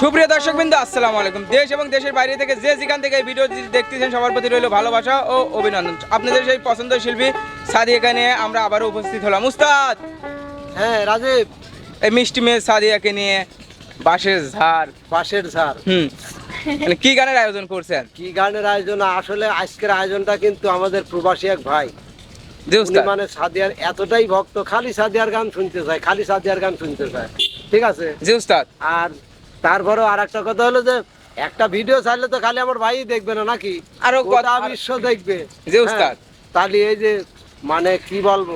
সুপ্রিয় দর্শক বিন্দু আসসালামু আলাইকুম। দেশ এবং দেশের বাইরে থেকে যে যেখান থেকে এই ভিডিও দেখতেছেন সবার প্রতি রইল ভালোবাসা ও অভিনন্দন। আপনাদের সেই পছন্দ শিল্পী সাদিয়াকে নিয়ে আমরা আবারও উপস্থিত হলাম। উস্তাদ! হ্যাঁ রাজীব। এই মিষ্টি মেয়ে সাদিয়াকে নিয়ে বাঁশের ঝাড়। পাশের স্যার হুম। মানে কি গানের আয়োজন করছেন? কি গানের আয়োজন? আসলে আজকের আয়োজনটা কিন্তু আমাদের প্রবাসী এক ভাই। মানে সাদিয়ার এতটাই ভক্ত খালি সাদিয়ার গান শুনতে চায় খালি সাদিয়ার গান শুনতে চায়। ঠিক আছে? জি উস্তাদ। আর তারপরেও আর একটা কথা হলো যে একটা ভিডিও চাইলে তো খালি আমার ভাই দেখবে না নাকি? আরও গোটা কথা- বিশ্ব দেখবে। জি, উস্তাদ। হ্যাঁ, তাহলে এই যে মানে কি বলব?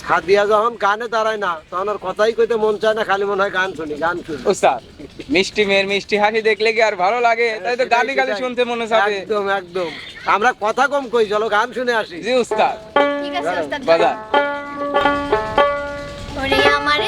সাদিয়া যখন গানে দাঁড়ায় না তখন আর কথাই কইতে মন চায় না খালি মনে হয় গান শুনি গান শুনি। উস্তাদ মিষ্টি মেয়ের মিষ্টি হাসি দেখলে কি আর ভালো লাগে? তাই তো গালি গালি শুনতে মনে চাবে একদম একদম। আমরা কথা কম কই চলো গান শুনে আসি। জি উস্তাদ। ঠিক আছে ওস্তাদ বাজার ওরে আমার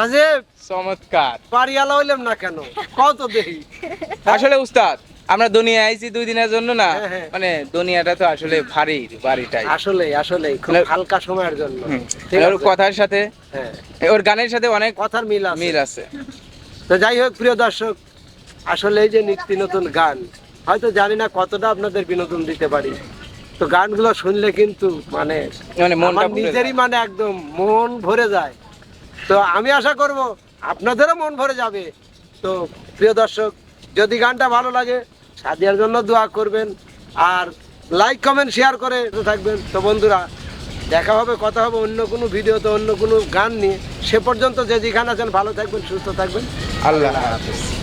রাজীব চমৎকার। বাড়িওয়ালা হইলাম না কেন? কত দেখি। আসলে উস্তাদ আমরা দুনিয়া আইছি দুই দিনের জন্য না হ্যাঁ, হ্যাঁ। মানে দুনিয়াটা তো আসলে ভারী বাড়িটাই আসলে আসলে খুব হালকা সময়ের জন্য। ওর কথার সাথে হ্যাঁ। ওর গানের সাথে অনেক কথার মিল আছে। মিল আছে। তো যাই হোক প্রিয় দর্শক আসলে এই যে নিত্য নতুন গান হয়তো জানি না কতটা আপনাদের বিনোদন দিতে পারি। তো গানগুলো শুনলে কিন্তু মানে মানে নিজেরই মানে একদম মন ভরে যায়। তো আমি আশা করব আপনাদেরও মন ভরে যাবে। তো প্রিয় দর্শক, যদি গানটা ভালো লাগে সাদিয়ার জন্য দোয়া করবেন আর লাইক কমেন্ট শেয়ার করে থাকবেন। তো বন্ধুরা, দেখা হবে, কথা হবে অন্য কোনো ভিডিওতে অন্য কোনো গান নিয়ে। সে পর্যন্ত যে যেখানে আছেন ভালো থাকবেন, সুস্থ থাকবেন। আল্লাহ হাফেজ।